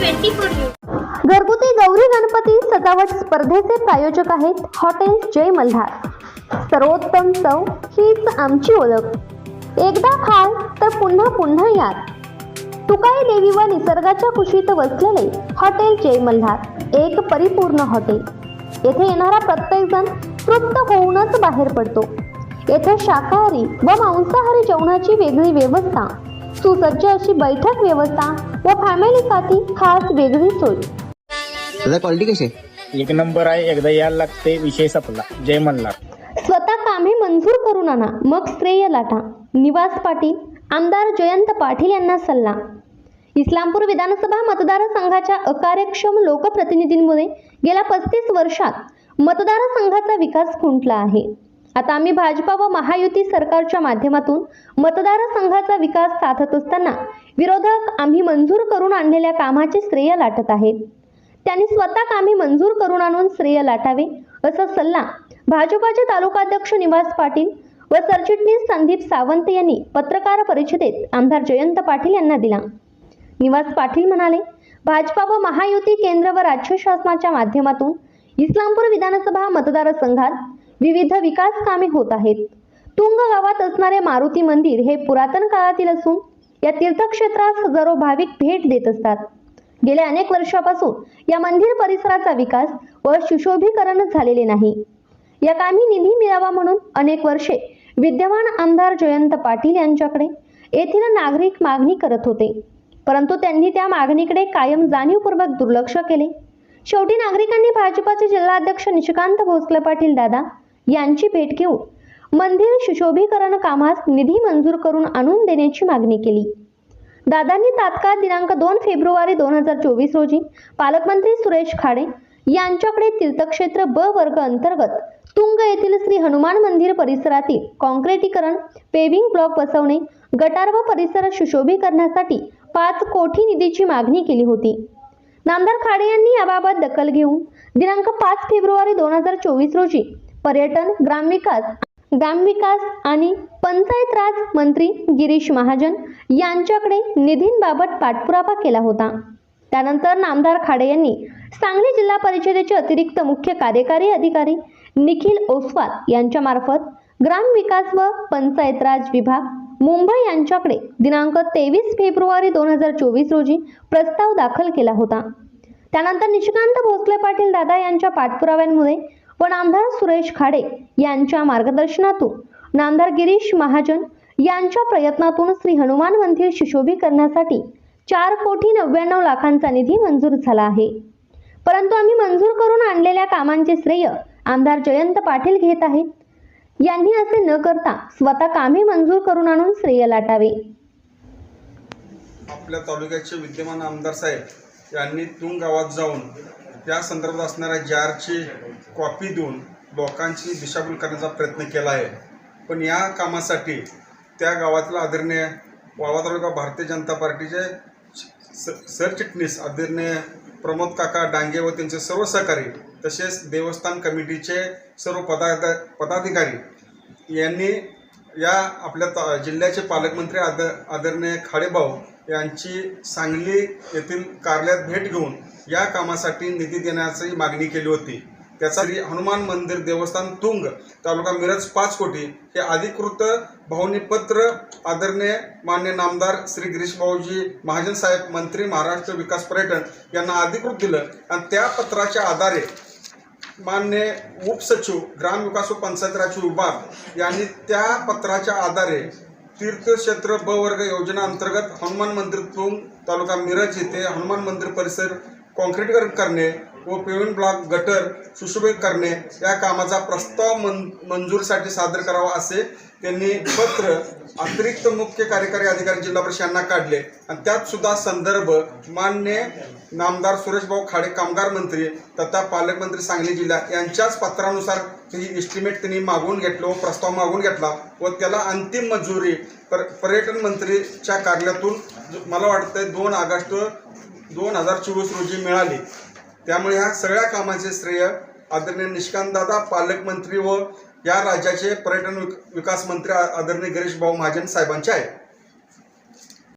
घरगुती गौरी गणपती सजावट स्पर्धेचे प्रायोजक आहेत हॉटेल जय मल्हार. सर्वोत्तम चव हीच आमची ओळख. एकदा खाल तर पुन्हा पुन्हा यात तुकाई देवी व निसर्गाच्या कुशीत वसलेले हॉटेल जय मल्हार एक परिपूर्ण हॉटेल. येथे येणारा प्रत्येकजण तृप्त होऊनच बाहेर पडतो. येथे शाकाहारी व मांसाहारी जेवणाची वेगळी व्यवस्था सुसज्ज अशी बैठक व्यवस्था व फॅमिलीसाठी खास वेगळी सोय. क्वालिटी कशी? आहे एक नंबर आहे. एकदा यायला लागते विषय संपला. जय मल्हार. स्वतः कामे मंजूर करून आणा. मग श्रेय लाटा. निवास पाटील आमदार जयंत पाटील यांना सल्ला. इस्लामपूर विधानसभा मतदारसंघाच्या अकार्यक्षम लोकप्रतिनिधींमुळे गेल्या पस्तीस वर्षात मतदारसंघाचा विकास खुंटला आहे. आता आम्ही भाजपा व महायुती सरकारच्या माध्यमातून मतदारसंघाचा विकास साधत असताना विरोधक आम्ही मंजूर करून आणलेल्या कामाचे श्रेय लाटत आहेत. त्यांनी स्वतः कामे मंजूर करून आणून श्रेय लाटावे असा सल्ला भाजपाचे तालुकाध्यक्ष निवास पाटील व सरचिटणीस संदीप सावंत यांनी पत्रकार परिषदेत आमदार जयंत पाटील यांना दिला. निवास पाटील म्हणाले भाजपा व महायुती केंद्र व राज्य शासनाच्या माध्यमातून इस्लामपूर विधानसभा मतदारसंघात विविध विकास कामे होत आहेत. तुंग गावात असणारे मारुती मंदिर हे पुरातन काळातील असून या तीर्थक्षेत्रास हजारो भाविक भेट देत असतात. गेल्या अनेक वर्षापासून या मंदिर परिसराचा विकास व सुशोभीकरण झालेले नाही. या कामी निधी मिळावा म्हणून अनेक वर्षे विद्यमान आमदार जयंत पाटील यांच्याकडे येथील नागरिक मागणी करत होते. परंतु त्यांनी त्या मागणीकडे कायम जाणीवपूर्वक दुर्लक्ष केले. शेवटी नागरिकांनी भाजपाचे जिल्हाध्यक्ष निशिकांत भोसले पाटील दादा यांची भेट घेऊन मंदिर सुशोभीकरण कामास निधी मंजूर करून आणून देण्याची मागणी केली. दादांनी तात्काळ दिनांक दोन फेब्रुवारी दोन हजार चोवीस रोजी पालकमंत्री सुरेश खाडे यांच्याकडे तीर्थक्षेत्र ब वर्ग अंतर्गत तुंग येथील श्री हनुमान मंदिर परिसरातील कॉन्क्रिटीकरण पेव्हिंग ब्लॉक बसवणे गटार व परिसर सुशोभीकरणासाठी पाच कोटी निधीची मागणी केली होती. नामदार खाडे यांनी याबाबत दखल घेऊन दिनांक पाच फेब्रुवारी दोन हजार चोवीस रोजी पर्यटन ग्रामविकास ग्रामविकास आणि पंचायत राज मंत्री गिरीश महाजन यांच्याकडे निधींबाबत पाठपुरावा केला होता. त्यानंतर नामदार खाडे यांनी सांगली जिल्हा परिषदेचे अतिरिक्त मुख्य कार्यकारी अधिकारी निखिल ओसवाल यांच्यामार्फत ग्रामविकास व पंचायत राज विभाग मुंबई यांच्याकडे दिनांक तेवीस फेब्रुवारी दोन हजार चोवीस रोजी प्रस्ताव दाखल केला होता. त्यानंतर निशिकांत भोसले पाटील दादा यांच्या पाठपुराव्यांमुळे व नामदार सुरेश खाडे यांच्या मार्गदर्शनातून नामदार गिरीश महाजन यांच्या प्रयत्नातून श्री हनुमान मंदिर सुशोभीकरणासाठी चार कोटी नव्याण्णव लाखांचा निधी मंजूर झाला आहे. परंतु आम्ही मंजूर करून आणलेल्या कामांचे श्रेय आमदार जयंत पाटील घेत आहेत. यांनी असे न करता स्वतः कामे मंजूर करून आणून श्रेय लाटावे. आपल्या तालुक्याचे विद्यमान आमदार साहेब यांनी तुंग गावात जाऊन त्या संदर्भात असणाऱ्या जारची कॉपी देऊन लोकांची दिशाभूल करण्याचा प्रयत्न केला आहे. पण या कामासाठी त्या गावातील आदरणीय वावा तालुका भारतीय जनता पार्टीचे स सरचिटणीस आदरणीय प्रमोद काका डांगे व त्यांचे सर्व सहकारी तसेच देवस्थान कमिटीचे सर्व पदा पदाधिकारी यांनी या आपल्या ता जिल्ह्याचे पालकमंत्री आद आदरणीय खाडेभाऊ यांची सांगली येथील कार्यालयात भेट घेऊन या कामासाठी निधी देण्याची मागणी केली होती. त्याचा हनुमान मंदिर देवस्थान तुंग तालुका मिरज पाच कोटी हे अधिकृत भावनी पत्र आदरणीय मान्य नामदार श्री गिरीश भाऊजी महाजन साहेब मंत्री महाराष्ट्र विकास पर्यटन यांना अधिकृत दिलं आणि त्या पत्राच्या आधारे मान्य उपसचिव ग्रामविकास व पंचायत राज विभाग यांनी त्या पत्राच्या आधारे तीर्थक्षेत्र ब वर्ग योजना अंतर्गत हनुमान मंदिर तुंग तालुका मिरज येथे हनुमान मंदिर परिसर कॉन्क्रीटीकरण करणे व पेव्हिंग ब्लॉक गटर सुशोभित करणे या कामाचा प्रस्ताव मन मंजूरसाठी सादर करावा असे त्यांनी पत्र अतिरिक्त मुख्य कार्यकारी अधिकारी जिल्हा परिषद यांना काढले. आणि त्यात सुद्धा संदर्भ मान्य नामदार सुरेशभाऊ खाडे कामगार मंत्री तथा पालकमंत्री सांगली जिल्हा यांच्याच पत्रानुसार ही इस्टिमेट त्यांनी मागून घेतलं व प्रस्ताव मागून घेतला व त्याला अंतिम मंजुरी पर पर्यटन मंत्रीच्या कार्यालयातून मला वाटतं दोन ऑगस्ट दोन हजार चोवीस रोजी मिळाली. त्यामुळे ह्या सगळ्या कामाचे श्रेय आदरणीय निष्कांतदादा पालकमंत्री व या राज्याचे पर्यटन विक- विकास मंत्री आदरणीय गिरीश भाऊ महाजन साहेबांचे आहे.